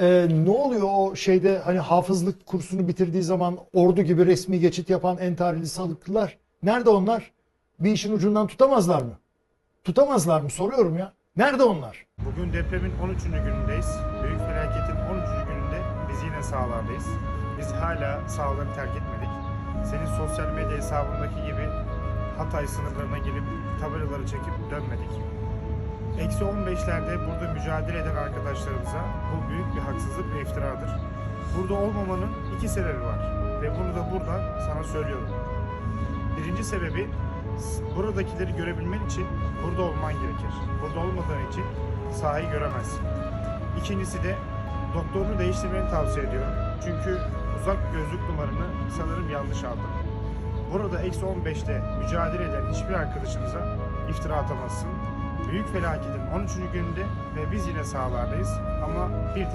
Ee, ne oluyor o şeyde hani hafızlık kursunu bitirdiği zaman ordu gibi resmi geçit yapan entarili salıklılar? Nerede onlar? Bir işin ucundan tutamazlar mı? Tutamazlar mı? Soruyorum ya. Nerede onlar? Bugün depremin 13. günündeyiz. Büyük felaketin 13. gününde biz yine sahalardayız. Biz hala sahaları terk etmedik. Senin sosyal medya hesabındaki gibi Hatay sınırlarına gelip tabelaları çekip dönmedik. Eksi 15'lerde burada mücadele eden arkadaşlarımıza bu büyük haksızlık ve iftiradır. Burada olmamanın iki sebebi var. Ve bunu da buradan sana söylüyorum. Birinci sebebi buradakileri görebilmen için burada olman gerekir. Burada olmadığın için sahayı göremezsin. İkincisi de doktorunu değiştirmeni tavsiye ediyorum. Çünkü uzak gözlük numaranı sanırım yanlış aldın. Burada eksi 15'te mücadele eden hiçbir arkadaşınıza iftira atamazsın. Büyük felaketin 13. gününde ve biz yine sahalardayız ama bir